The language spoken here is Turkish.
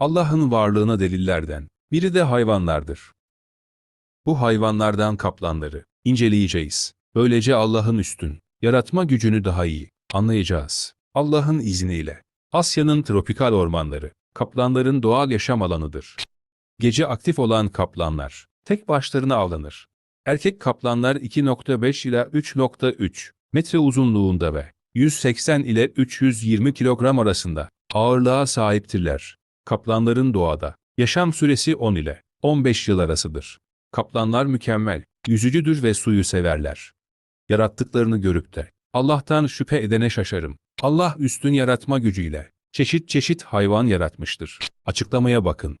Allah'ın varlığına delillerden biri de hayvanlardır. Bu hayvanlardan kaplanları inceleyeceğiz. Böylece Allah'ın üstün, yaratma gücünü daha iyi anlayacağız. Allah'ın izniyle. Asya'nın tropikal ormanları, kaplanların doğal yaşam alanıdır. Gece aktif olan kaplanlar, tek başlarına avlanır. Erkek kaplanlar 2.5 ila 3.3 metre uzunluğunda ve 180 ile 320 kilogram arasında ağırlığa sahiptirler. Kaplanların doğada yaşam süresi 10 ile 15 yıl arasıdır. Kaplanlar mükemmel, yüzücüdür ve suyu severler. Yarattıklarını görüp de Allah'tan şüphe edene şaşarım. Allah üstün yaratma gücüyle çeşit çeşit hayvan yaratmıştır. Açıklamaya bakın.